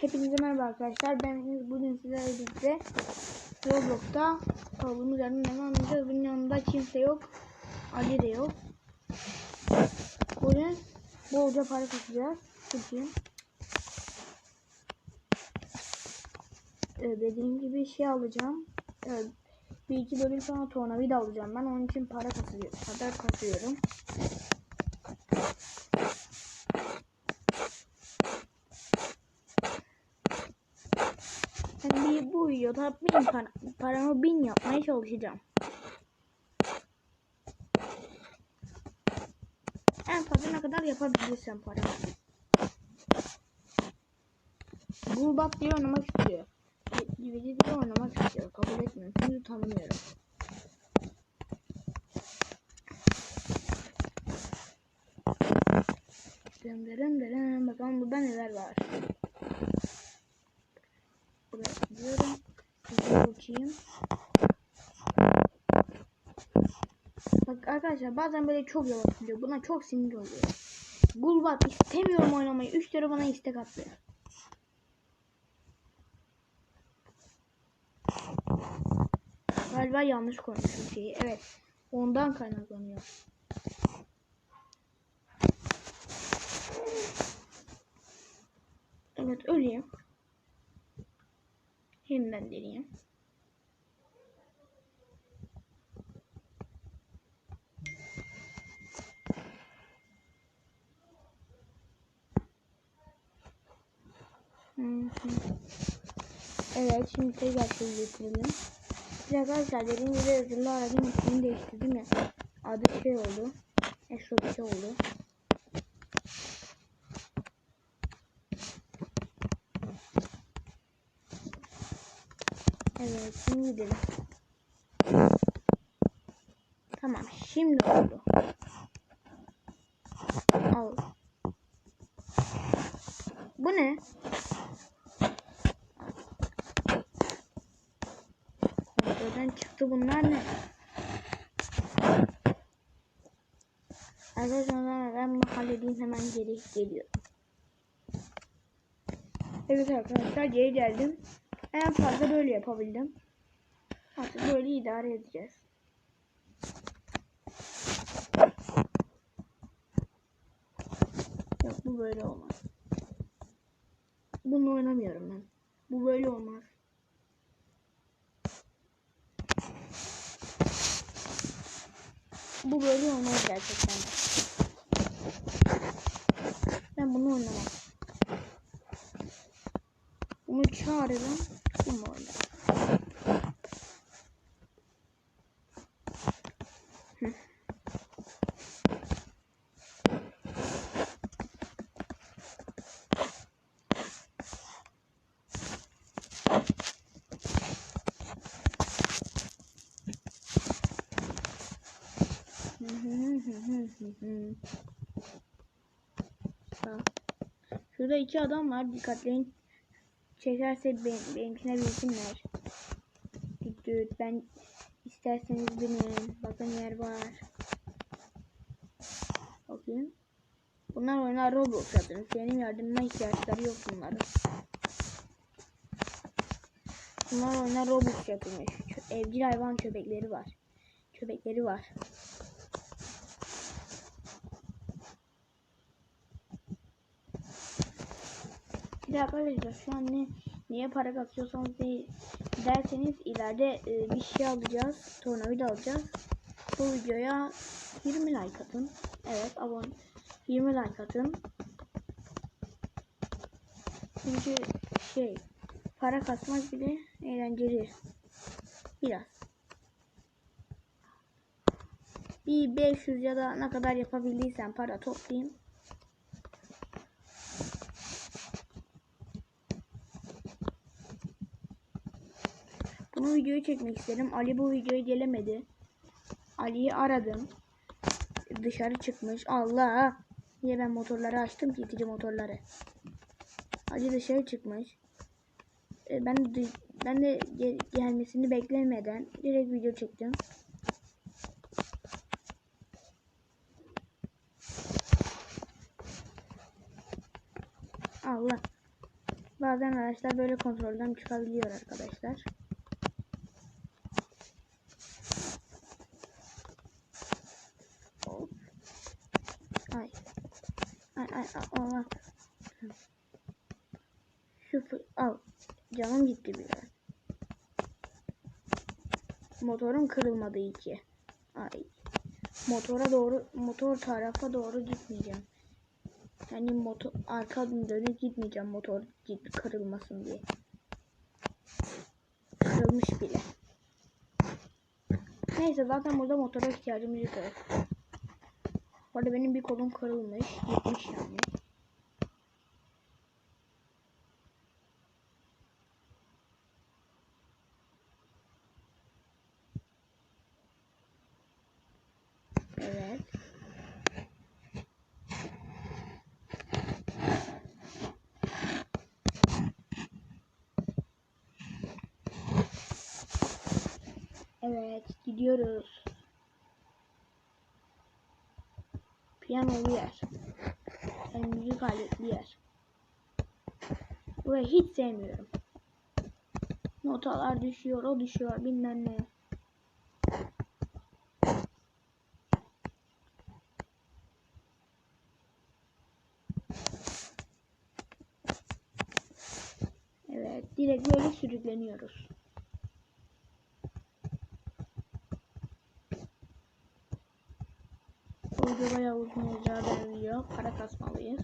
Hepinize merhaba arkadaşlar. Ben. Bugün sizlerle birlikte Roblox'ta kaldığımız yerden devam edeceğiz. Bunun yanında kimse yok. Ali de yok. Bugün bolca para kasacağız. Bugün. Ee, dediğim gibi şey alacağım. Ee, bir iki bölüm sonra tornavida alacağım. Ben onun için para kasıyorum. Kadar kasıyorum. Bu videoda bin para, paramı bin yapmaya çalışacağım. En fazla ne kadar yapabilirsem para. Gulbat diye oynamak istiyor. DVD diye oynamak istiyor. Kabul etmiyorum. Çünkü tanımıyorum. Dın dırın dırın. Bakalım burada neler var. Buraya gidiyorum. Bakayım. Bak arkadaşlar bazen böyle çok yavaş gidiyor. Buna çok sinir oluyor. Gulbat istemiyorum oynamayı. 3 kere bana istek attı. Galiba yanlış koymuşum şeyi. Evet. Ondan kaynaklanıyor. Evet öleyim. Yeniden deneyeyim. Evet şimdi tekrar şey getirelim. Bir arkadaşlar dediğim gibi özürlü aracın ismini değiştirdim ya. Adı şey oldu. Esro bir şey oldu. Evet şimdi gidelim. Tamam şimdi oldu. Al. Bu ne? Kontrolden çıktı bunlar ne? Arkadaşlar ben bunu halledeyim hemen geri geliyorum. Evet arkadaşlar geri geldim. En fazla böyle yapabildim. Artık böyle idare edeceğiz. Yok bu böyle olmaz. Bunu oynamıyorum ben. Bu böyle olmaz. Bu böyle olmaz gerçekten. Ben bunu oynamam. Bunu çağırırım. Bunu oynarım. Şurada iki adam var. Dikkatleyin. Çekerse benim, benimkine bilsinler. Düt. Ben isterseniz binin. Bakın yer var. Bakayım. Bunlar oynar Roblox zaten. Benim yardımıma ihtiyaçları yok bunların. Bunlar oynar Roblox yapılmış. Evcil hayvan köpekleri var. Köpekleri var. Bir de arkadaşlar şu an ne, niye para kasıyorsanız değil derseniz ileride e, bir şey alacağız. Tornavida alacağız. Bu videoya 20 like atın. Evet abone 20 like atın. Çünkü şey para kasmak bile eğlenceli. Biraz. Bir 500 ya da ne kadar yapabildiysen para toplayayım. Videoyu çekmek istedim. Ali bu videoya gelemedi. Ali'yi aradım. Dışarı çıkmış. Allah! Niye ben motorları açtım ki itici motorları? Ali dışarı çıkmış. E, ben de, ben de gel- gelmesini beklemeden direkt video çektim. Allah. Bazen araçlar böyle kontrolden çıkabiliyor arkadaşlar. Ay. Ay ay Allah. Fı- al. Canım gitti biraz. Motorum kırılmadı iyi ki. Ay. Motora doğru motor tarafa doğru gitmeyeceğim. Yani motor arka dönüp gitmeyeceğim motor git kırılmasın diye. Kırılmış bile. Neyse zaten burada motora ihtiyacımız yok. Bu arada benim bir kolum kırılmış. Gitmiş yani. Evet. Evet, gidiyoruz. Piyanolu yer. Yani müzik aletli yer. Burayı hiç sevmiyorum. Notalar düşüyor, o düşüyor, bilmem ne. Evet, direkt böyle sürükleniyoruz. Bu video bayağı uzun olacağı benziyor. Para kasmalıyız.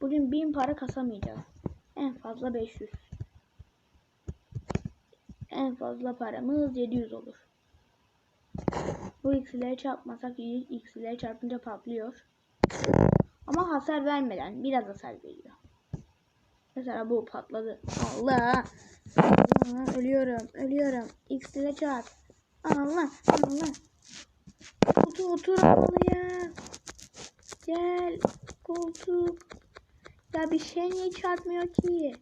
Bugün 1000 para kasamayacağız. En fazla 500. En fazla paramız 700 olur. Bu x'leri çarpmasak x'leri çarpınca patlıyor. Ama hasar vermeden biraz hasar veriyor. Mesela bu patladı. Allah. Allah ölüyorum. Ölüyorum. X ile çarp. Allah. Allah. Koltuğa otur ya. Gel. Koltuk. Ya bir şey niye çarpmıyor ki?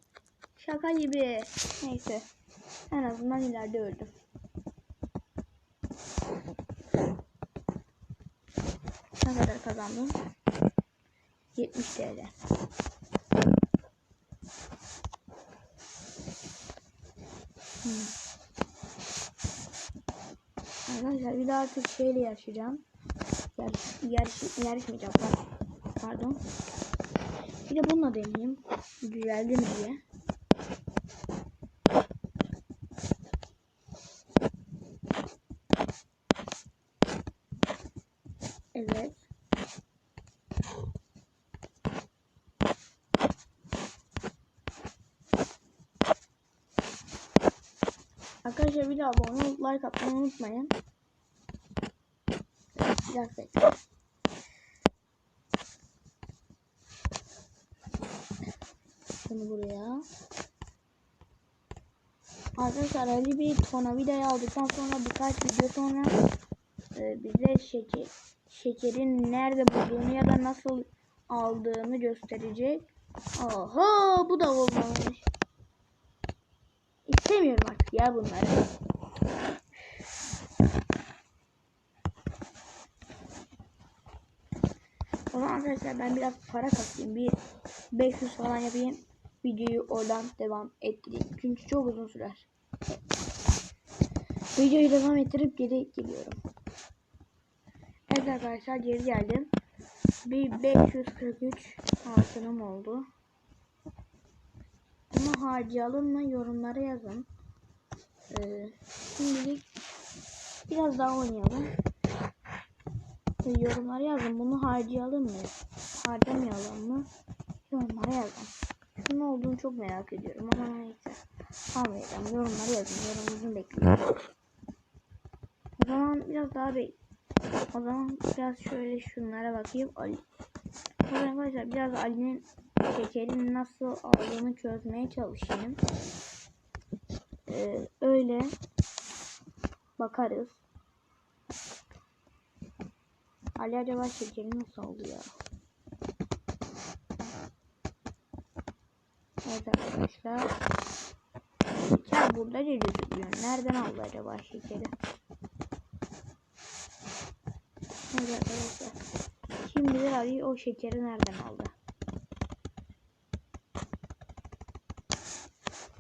Şaka gibi. Neyse. En azından ileride öldüm. Ne kadar kazandım? 70 TL. Hmm. Arkadaşlar bir daha artık şeyle yaşayacağım. Yarış, yarış, yarışmayacağım. Pardon. Bir de bununla deneyeyim. Düzeldi mi diye. Evet. Arkadaşlar bir daha abone olup like atmayı unutmayın. Biraz bekle. Bunu buraya. Arkadaşlar Ali bir tornavidayı aldıktan sonra birkaç video sonra e, bize şeker, şekerin nerede bulduğunu ya da nasıl aldığını gösterecek. Oho bu da olmamış. İstemiyorum artık ya bunları. O zaman arkadaşlar ben biraz para kasayım. Bir 500 falan yapayım. Videoyu oradan devam ettireyim. Çünkü çok uzun sürer. Videoyu devam ettirip geri geliyorum. Evet arkadaşlar geri geldim. Bir 543 altınım oldu. Bunu harcayalım mı yorumlara yazın. Ee, şimdilik biraz daha oynayalım. Ee, yorumlara yazın. Bunu harcayalım mı? Harcamayalım mı? Yorumlara yazın. Şunun olduğunu çok merak ediyorum ama neyse. Almayacağım. Yorumlara yazın. Yorumunuzu bekliyorum. O zaman biraz daha bek. O zaman biraz şöyle şunlara bakayım. Ali. O arkadaşlar biraz Ali'nin şekerin nasıl aldığını çözmeye çalışayım. Ee, öyle bakarız. Ali acaba şekeri nasıl ya? Evet arkadaşlar. Şeker burada ne gözüküyor? Nereden aldı acaba şekeri? Evet arkadaşlar. Kim bilir Ali o şekeri nereden aldı?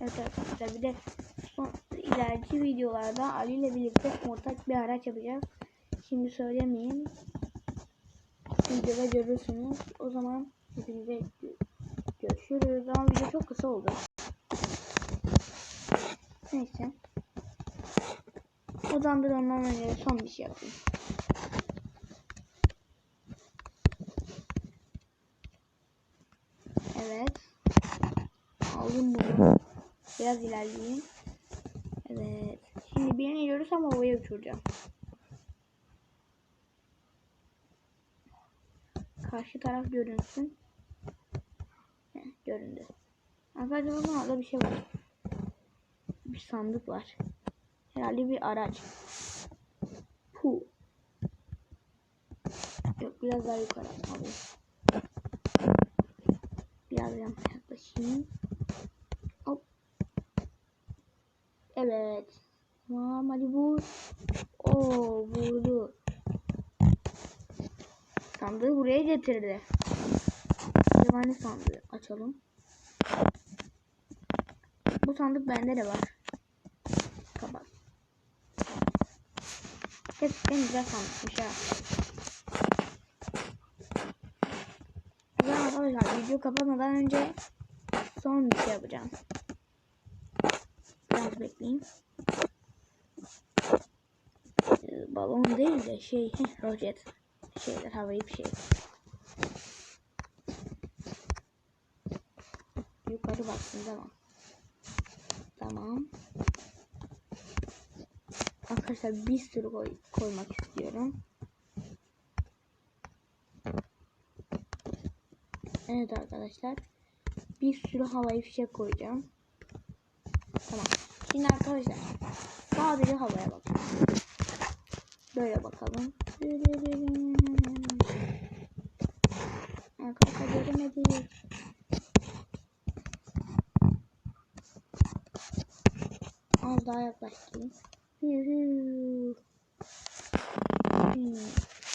Evet arkadaşlar bir de son ileriki videolarda Ali ile birlikte ortak bir araç yapacağız. Şimdi söylemeyeyim. Videoda görürsünüz. O zaman hepinize gö- görüşürüz. Ama video çok kısa oldu. Neyse. O zaman bir ondan önce son bir şey yapayım. Evet. Aldım bunu. Biraz ilerleyeyim. Evet. Şimdi birini görürsem havaya uçuracağım. Karşı taraf görünsün. Heh, göründü. Arkadaşlar bakın orada bir şey var. Bir sandık var. Herhalde bir araç. Pu. Yok biraz daha yukarı alayım. Biraz yaklaşayım. Hop. Evet. Tamam hadi vur. Oo vurdu. Sandığı buraya getirdi. Acaba ne sandığı? Açalım. Bu sandık bende de var. Kapat. Gerçekten güzel sandıkmış ha. Zaman arkadaşlar video kapatmadan önce son bir şey yapacağım. Biraz bekleyin. Ee, balon değil de şey roket şeyler havayı bir şey. Yukarı baksın tamam. Tamam. Arkadaşlar bir sürü koy, koymak istiyorum. Evet arkadaşlar. Bir sürü havai fişek koyacağım. Tamam. Şimdi arkadaşlar sadece havaya bakın. Böyle bakalım. Arkadaşlar göremedik. Az daha yaklaştım. Hmm.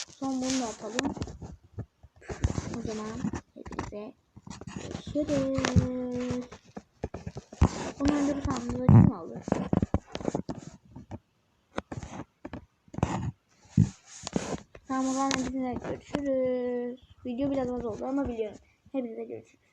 Son bunu da atalım. O zaman hepinize görüşürüz. Bunu öldürürsem bunu kim alır? Zaman hepinize görüşürüz. Video biraz az oldu ama biliyorum. Hepinize görüşürüz.